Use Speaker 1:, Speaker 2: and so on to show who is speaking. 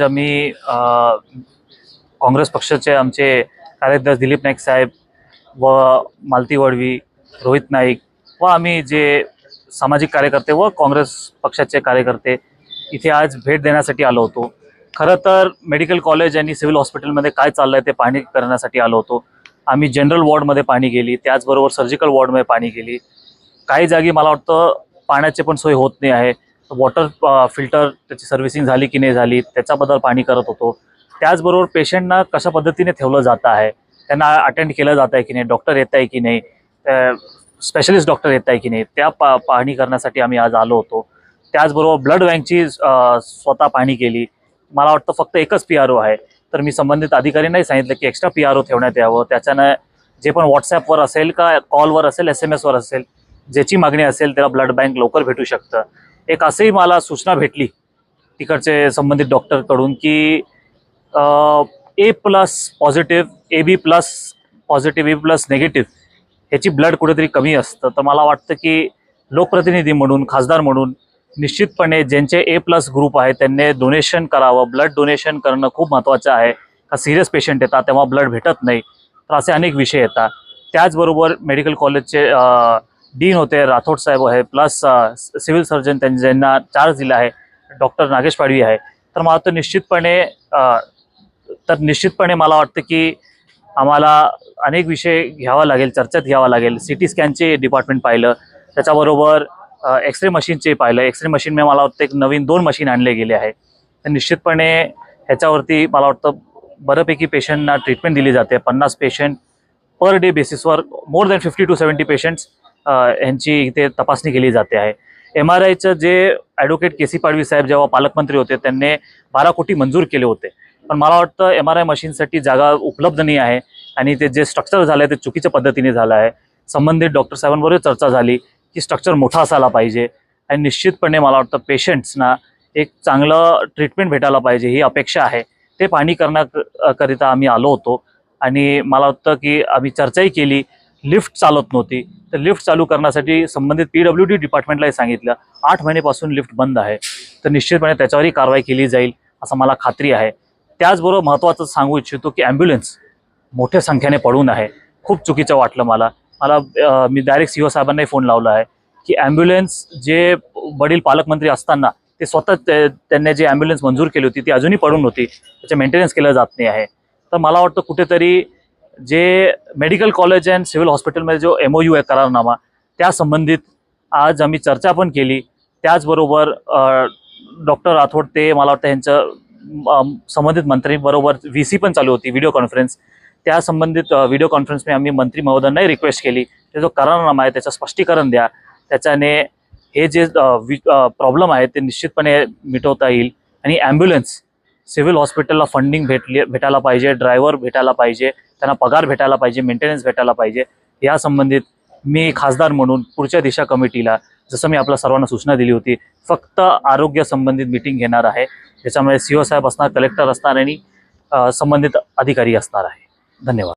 Speaker 1: आम्ही काँग्रेस पक्षाचे आमचे कार्याध्यक्ष दिलीप नाईक साहेब व मालती वडवी रोहित नाईक व आम्ही जे सामाजिक कार्यकर्ते व काँग्रेस पक्षाचे कार्यकर्ते इथे आज भेट देण्यासाठी आलो होतो. खरं तर मेडिकल कॉलेज आणि सिव्हिल हॉस्पिटलमध्ये काय चाललं आहे ते पाहणी करण्यासाठी आलो होतो. आम्ही जनरल वॉर्डमध्ये पाणी गेली त्याचबरोबर सर्जिकल वॉर्डमध्ये पाणी गेली काही जागी मला वाटतं पाण्याची पण सोय होत नाही आहे. वॉटर फिल्टर त्याची सर्व्हिसिंग झाली की नाही झाली त्याच्याबद्दल पाणी करत होतो. त्याचबरोबर पेशंटना कशा पद्धतीने ठेवलं जात आहे त्यांना अटेंड केलं जात आहे की नाही डॉक्टर येत आहे की नाही स्पेशलिस्ट डॉक्टर येत आहे की नाही त्या पा पाहणी करण्यासाठी आम्ही आज आलो होतो. त्याचबरोबर ब्लड बँकची स्वतः पाहणी केली. मला वाटतं फक्त एकच पी आर ओ आहे. तर मी संबंधित अधिकाऱ्यांनाही सांगितलं की एक्स्ट्रा पी आर ओ ठेवण्यात यावं. त्याच्यानं जे पण व्हॉट्सॲपवर असेल का कॉलवर असेल एस एम एसवर असेल ज्याची मागणी असेल त्याला ब्लड बँक लवकर भेटू शकतं. एक असंही मला सूचना भेटली तिकडचे संबंधित डॉक्टरकडून की A plus positive A B plus positive A plus negative ह्याची ब्लड कुठेतरी कमी असतं. तर मला वाटतं की लोकप्रतिनिधी म्हणून खासदार म्हणून निश्चितपणे ज्यांचे ए प्लस ग्रुप आहे त्यांनी डोनेशन करावं. ब्लड डोनेशन करणं खूप महत्त्वाचं आहे. का सिरियस पेशंट येतात तेव्हा ब्लड भेटत नाही. तर असे अनेक विषय येतात. त्याचबरोबर मेडिकल कॉलेजचे डीन होते राठोड साहेब आहे प्लस सिव्हिल सर्जन त्यांनी ज्यांना चार्ज दिला आहे डॉक्टर नागेश पाडवी आहे. तर मला वाटतं निश्चितपणे तर निश्चितपणे मला वाटतं की आम्हाला अनेक विषय घ्यावा लागेल चर्चेत घ्यावा लागेल. सी टी स्कॅनचे डिपार्टमेंट पाहिलं त्याच्याबरोबर एक्सरे मशीनचे पाहिलं. एक्सरे मशीन मला वाटतं एक नवीन दोन मशीन आणले गेले आहे. तर निश्चितपणे ह्याच्यावरती मला वाटतं बऱ्यापैकी पेशंटना ट्रीटमेंट दिली जाते. पन्नास पेशंट पर डे बेसिसवर more than fifty to seventy patients यांची इथे तपासणी केली जाते आहे. एम आर आयचं जे ॲडव्होकेट के सी पाडवी साहेब जेव्हा पालकमंत्री होते त्यांनी बारा कोटी मंजूर केले होते. पण मला वाटतं एम आर आय मशीनसाठी जागा उपलब्ध नाही आहे आणि ते जे स्ट्रक्चर झालं आहे ते चुकीच्या पद्धतीने झालं आहे. संबंधित डॉक्टर साहेबांबरोबर चर्चा झाली की स्ट्रक्चर मोठा असायला पाहिजे आणि निश्चितपणे मला वाटतं पेशंट्सना एक चांगलं ट्रीटमेंट भेटायला पाहिजे ही अपेक्षा आहे. ते पाहणी करण्याकरिता आम्ही आलो होतो आणि मला वाटतं की आम्ही चर्चाही केली लिफ्ट चालत नव्हती. तर लिफ्ट चालू करण्यासाठी संबंधित पी डब्ल्यू डी डिपार्टमेंटलाही सांगितलं. आठ महिनेपासून लिफ्ट बंद आहे. तर निश्चितपणे त्याच्यावरही कारवाई केली जाईल असं मला खात्री आहे. त्याचबरोबर महत्त्वाचं सांगू इच्छितो की ॲम्ब्युलन्स मोठ्या संख्येने पडून आहे. खूप चुकीचं वाटलं मला. मला मी डायरेक्ट सी ओ साहेबांनाही फोन लावला आहे की ॲम्ब्युलन्स जे वडील पालकमंत्री असताना ते स्वतः ते- त्यांनी जी ॲम्ब्युलन्स मंजूर केली होती ती अजूनही पडून होती. त्याचे मेंटेनन्स केलं जात नाही आहे. तर मला वाटतं कुठेतरी जे मेडिकल कॉलेज अँड सिव्हिल हॉस्पिटलमध्ये जो एम ओ यू आहे करारनामा त्या संबंधित आज आम्ही चर्चा पण केली. त्याचबरोबर डॉक्टर राठोड ते मला वाटतं यांचं संबंधित मंत्रीबरोबर व्ही सी पण चालू होती व्हिडिओ कॉन्फरन्स त्या संबंधित व्हिडिओ कॉन्फरन्समध्ये आम्ही मंत्री महोदयांनाही रिक्वेस्ट केली. ते जो करारनामा आहे त्याचं स्पष्टीकरण द्या. त्याच्याने हे जे प्रॉब्लेम आहे ते निश्चितपणे मिटवता येईल. आणि ॲम्ब्युलन्स सिव्हिल हॉस्पिटलला फंडिंग भेटली भेटायला पाहिजे ड्रायव्हर भेटायला पाहिजे त्यांना पगार भेटायला पाहिजे मेंटेनन्स भेटायला पाहिजे या संबंधित मी खासदार म्हणून पुढच्या दिशा कमिटीला जसं मी आपल्या सर्वांना सूचना दिली होती फक्त आरोग्य संबंधित मिटिंग घेणार आहे. त्याच्यामुळे सी ओ साहेब असणार कलेक्टर असणार आणि संबंधित अधिकारी असणार आहे. धन्यवाद.